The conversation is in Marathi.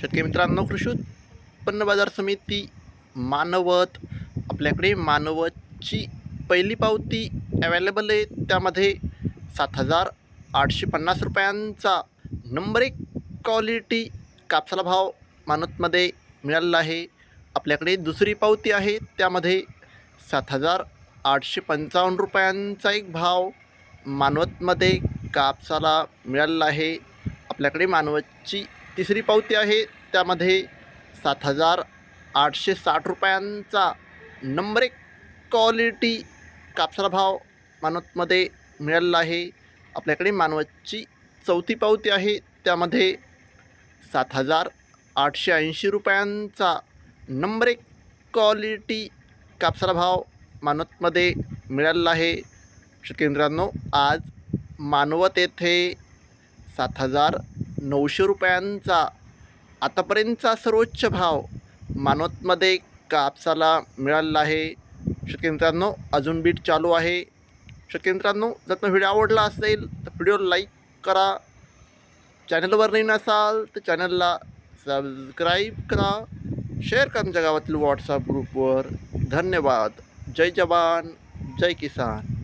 शेतकरी मित्रांनो कृषी उत्पन्न बाजार समिती मानवत आपल्याकडे मानवतची पहिली पावती अवेलेबल आहे. त्यामध्ये सात हजार आठशे पन्नास रुपयांचा नंबर एक क्वालिटी कापसाला भाव मानवतमध्ये मिळालेला आहे. आपल्याकडे दुसरी पावती आहे. त्यामध्ये सात हजार आठशे पंचावन्न रुपयांचा एक भाव मानवतमध्ये कापसाला मिळालेला आहे. आपल्याकडे मानवतची तिसरी पावती आहे. त्यामध्ये सात हजार आठशे साठ रुपयांचा नंबर एक क्वालिटी कापसाला भाव मानवतमध्ये मिळालेला आहे. आपल्याकडे मानवतची चौथी पावती आहे. त्यामध्ये सात हजार आठशे ऐंशी रुपयांचा नंबर एक क्वालिटी कापसाला भाव मानवतमध्ये मिळालेला आहे. शेतकरी मित्रांनो आज मानवत येथे सात हजार नऊशे रुपयांचा आतापर्यंतचा सर्वोच्च भाव मानवतमध्ये कापसाला मिळालेला आहे. शेतकरी मित्रांनो अजून बीट चालू आहे. शेतकरी मित्रांनो जर तुम्हाला व्हिडिओ आवडला असेल तर व्हिडिओ लाईक करा. चॅनलवर नवीन नसाल तर चॅनलला सबस्क्राईब करा. शेअर करा तुमच्या गावातील व्हॉट्सअप ग्रुपवर. धन्यवाद. जय जवान जय किसान.